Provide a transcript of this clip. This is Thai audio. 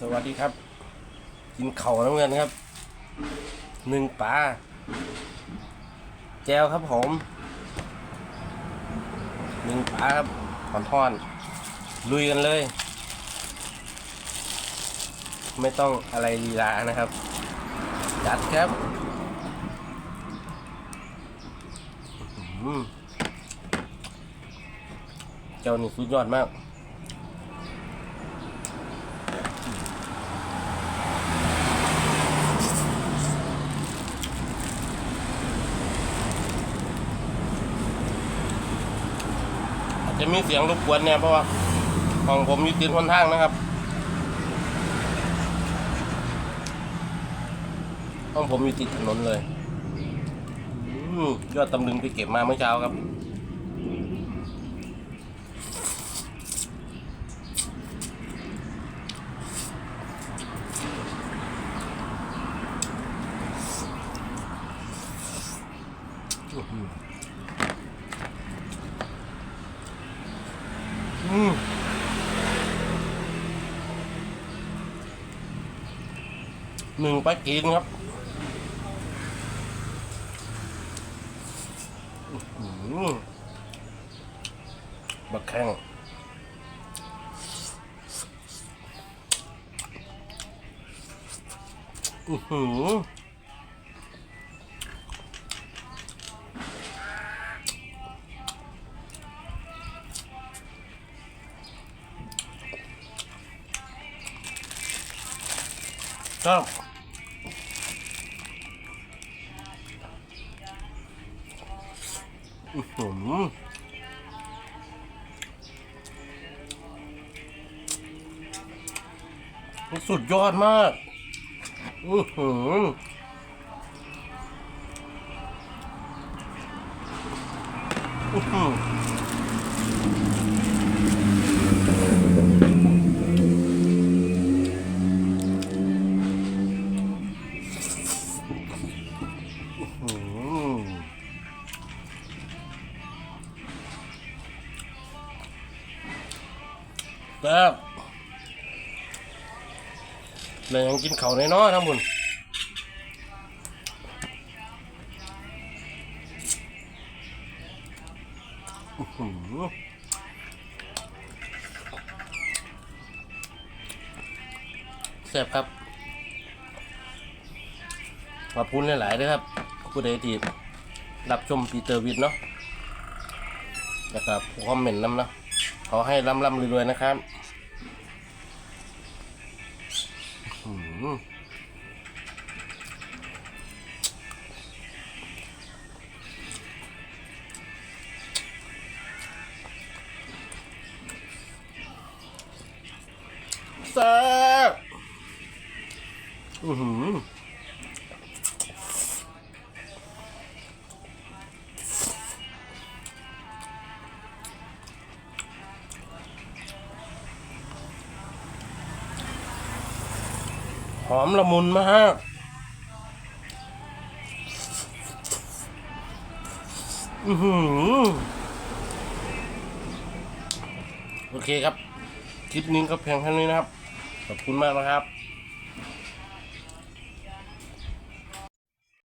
สวัสดีครับ กินเข่าน้ำเงินครับหนึ่งปลาแจวครับผมหนึ่งปลาครับถอนทอนลุยกันเลย ไม่ต้องอะไรลีลานะครับ จัดครับเจ้านี่สุดยอดมาก จะมีเสียงรบกวนเนี่ยเพราะว่าของผมอยู่ติดคนทางนะครับ ห้องผมอยู่ติดถนนเลยอยอดตำลึงไปเก็บมาเมื่อเช้าครับอืม หนึ่งไปลาจีนครับบักแข้งอือหือ ครับอื้อหือสุดยอดมาก อือหืออือหือ แซ่บเลยยังกินเขาในน้อทั้งบุญอื้อหือแซ่บครับ ขอบคุณหลายๆด้วยครับ ผู้ใดที่รับชมปีเตอร์วิดเนาะแล้วก็คอมเมนต์น้ำเนาะ ขอให้ร่ำร่ำรวยๆนะครับอื้อหือแซ่บอือหือ หอมละมุนมากอือหือโอเคครับ คลิปนี้ก็เพียงเท่านี้นะครับ ขอบคุณมากนะครับ